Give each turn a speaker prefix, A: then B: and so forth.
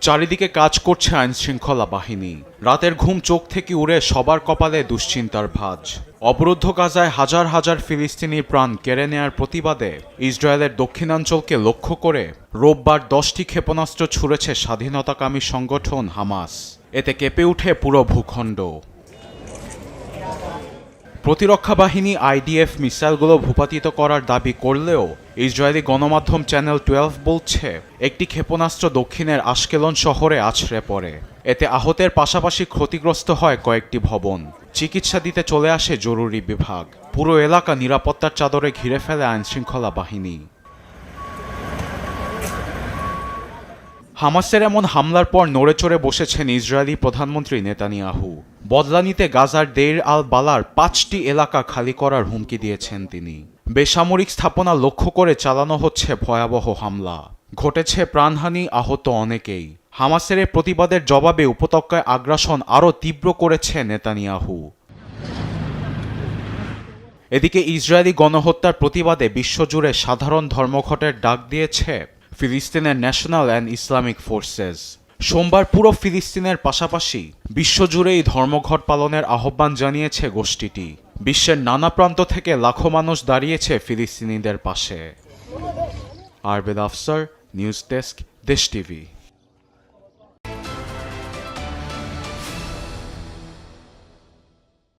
A: চারিদিকে কাজ করছে আইন শৃঙ্খলা বাহিনী। রাতের ঘুম চোখ থেকে উড়ে সবার কপালে দুশ্চিন্তার ভাঁজ। অবরুদ্ধ গাজায় হাজার হাজার ফিলিস্তিনির প্রাণ কেড়ে নেয়ার প্রতিবাদে ইসরায়েলের দক্ষিণাঞ্চলকে লক্ষ্য করে রোববার দশটি ক্ষেপণাস্ত্র ছুড়েছে স্বাধীনতাকামী সংগঠন হামাস। এতে কেঁপে উঠে পুরো ভূখণ্ড। প্রতিরক্ষা বাহিনী আইডিএফ মিসাইলগুলো ভূপাতিত করার দাবি করলেও ইসরায়েলি গণমাধ্যম চ্যানেল টুয়েলভ বলছে, একটি ক্ষেপণাস্ত্র দক্ষিণের আশকেলন শহরে আছড়ে পড়ে। এতে আহতের পাশাপাশি ক্ষতিগ্রস্ত হয় কয়েকটি ভবন। চিকিৎসা দিতে চলে আসে জরুরি বিভাগ। পুরো এলাকা নিরাপত্তার চাদরে ঘিরে ফেলে আইনশৃঙ্খলা বাহিনী। হামাসের এমন হামলার পর নড়েচড়ে বসেছেন ইসরায়েলি প্রধানমন্ত্রী নেতানিয়াহু। বদলা নিতে গাজার দেইর আল বালার পাঁচটি এলাকা খালি করার হুমকি দিয়েছেন তিনি। বেসামরিক স্থাপনা লক্ষ্য করে চালানো হচ্ছে ভয়াবহ হামলা। ঘটেছে প্রাণহানি আহত অনেকেই। হামাসের প্রতিবাদের জবাবে উপত্যকায় আগ্রাসন আরও তীব্র করেছে নেতানিয়াহু। এদিকে ইসরায়েলি গণহত্যার প্রতিবাদে বিশ্বজুড়ে সাধারণ ধর্মঘটের ডাক দিয়েছে ফিলিস্তিনের ন্যাশনাল অ্যান্ড ইসলামিক ফোর্সেস। সোমবার পুরো ফিলিস্তিনের পাশাপাশি বিশ্বজুড়ে এই ধর্মঘট পালনের আহ্বান জানিয়েছে গোষ্ঠীটি। বিশ্বের নানা প্রান্ত থেকে লাখো মানুষ দাঁড়িয়েছে ফিলিস্তিনিদের পাশে। Arbed Afsar, news desk, Desh TV.